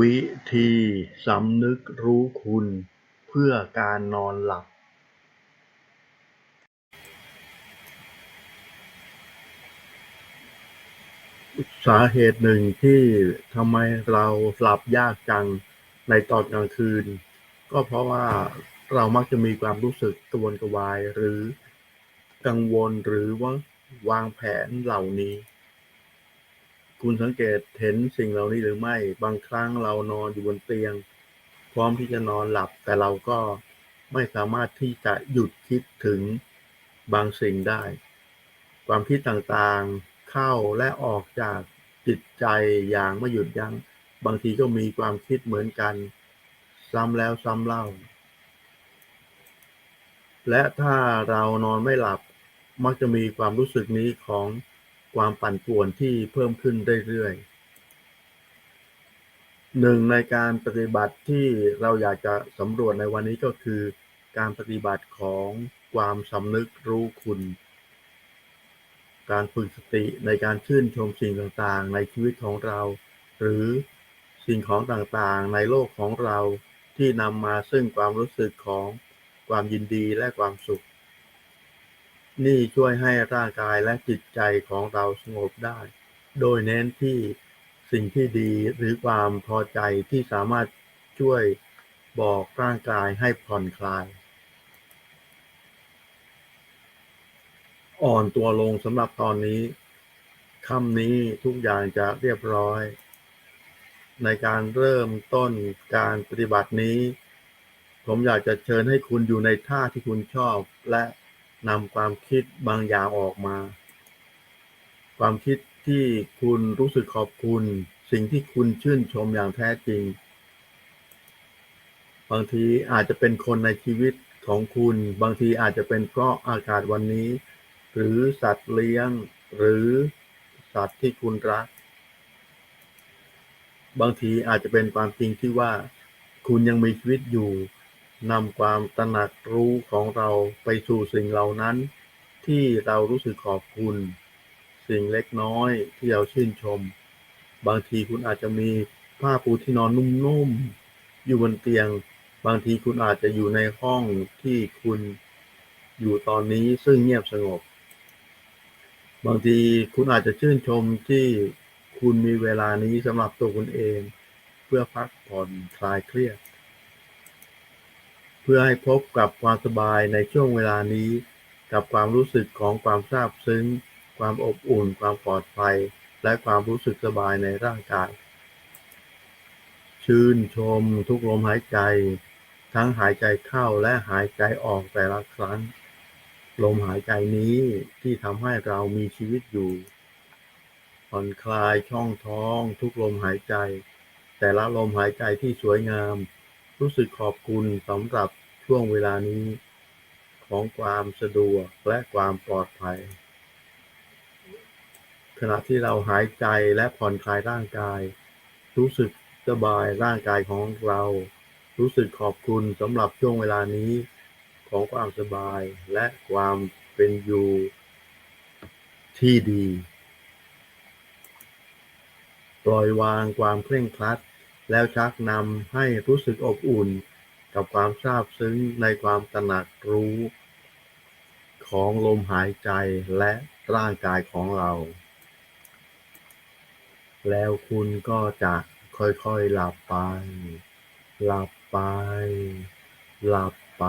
วิธีสำนึกรู้คุณเพื่อการนอนหลับสาเหตุหนึ่งที่ทำไมเราหลับยากจังในตอนกลางคืน ก็เพราะว่าเรามักจะมีความรู้สึกกระวนกระวายหรือกังวลหรือว่าวางแผนเหล่านี้ คุณสังเกตเห็นสิ่งเหล่านี้หรือไม่ บางครั้งเรานอนอยู่บนเตียง พร้อมที่จะนอนหลับ แต่เราก็ไม่สามารถที่จะหยุดคิดถึงบางสิ่งได้ ความคิดต่างๆเข้าและออกจากจิตใจอย่างไม่หยุดยัง้ง บางทีก็มีความคิดเหมือนกัน ซ้ำแล้วซ้ำเล่า และถ้าเรานอนไม่หลับมักจะมีความรู้สึกนี้ของ ความปั่นป่วนที่เพิ่มขึ้นเรื่อยๆหนึ่งในการปฏิบัติที่เราอยากจะสำรวจในวันนี้ก็คือ การปฏิบัติของความสำนึกรู้คุณ การฝึกสติในการชื่นชมสิ่งต่างๆ ในชีวิตของเรา หรือสิ่งของต่างๆ ในโลกของเราที่นำมาซึ่งความรู้สึกของความยินดีและความสุข นี่ช่วยให้ร่างกายและจิตใจของเราสงบได้ โดยเน้นที่สิ่งที่ดีหรือความพอใจที่สามารถช่วยบอกร่างกายให้ผ่อนคลาย อ่อนตัวลงสำหรับตอนนี้ค่ำนี้ทุกอย่างจะเรียบร้อย ในการเริ่มต้นการปฏิบัตินี้ ผมอยากจะเชิญให้คุณอยู่ในท่าที่คุณชอบและ นำความคิดบางอย่างออกมา ความคิดที่คุณรู้สึกขอบคุณ สิ่งที่คุณชื่นชมอย่างแท้จริง บางทีอาจจะเป็นคนในชีวิตของคุณ บางทีอาจจะเป็นเพราะอากาศวันนี้ หรือสัตว์เลี้ยง หรือสัตว์ที่คุณรัก บางทีอาจจะเป็นความจริงที่ว่า คุณยังมีชีวิตอยู่ นำความตระหนักรู้ของเราไปสู่สิ่งเหล่านั้น ที่เรารู้สึกขอบคุณ สิ่งเล็กน้อยที่เราชื่นชม บางทีคุณอาจจะมีผ้าปูที่นอนนุ่มๆ อยู่บนเตียง บางทีคุณอาจจะอยู่ในห้องที่คุณอยู่ตอนนี้ซึ่งเงียบสงบ บางทีคุณอาจจะชื่นชมที่คุณมีเวลานี้สำหรับตัวคุณเอง เพื่อพักผ่อนคลายเครียด พื่อให้พบกับความสบายในช่วงเวลานี้ กับความรู้สึกของความซาบซึ้ง ความอบอุ่น ความปลอดภัย และความรู้สึกสบายในร่างกาย ชื่นชมทุกลมหายใจ ทั้งหายใจเข้าและหายใจออกแต่ละครั้ง ลมหายใจนี้ที่ทำให้เรามีชีวิตอยู่ผ่อนคลายช่องท้อง ทุกลมหายใจ แต่ละลมหายใจที่สวยงาม รู้สึกขอบคุณสำหรับช่วงเวลานี้ของความสะดวกและความปลอดภัย ขณะที่เราหายใจและผ่อนคลายร่างกาย รู้สึกสบายร่างกายของเรา รู้สึกขอบคุณสำหรับช่วงเวลานี้ของความสบายและความเป็นอยู่ที่ดี ปล่อยวางความเคร่งครัด แล้วชักนำให้รู้สึกอบอุ่นกับความซาบซึ้งในความตระหนักรู้ ของลมหายใจและร่างกายของเรา แล้วคุณก็จะค่อยๆหลับไป หลับไป หลับไป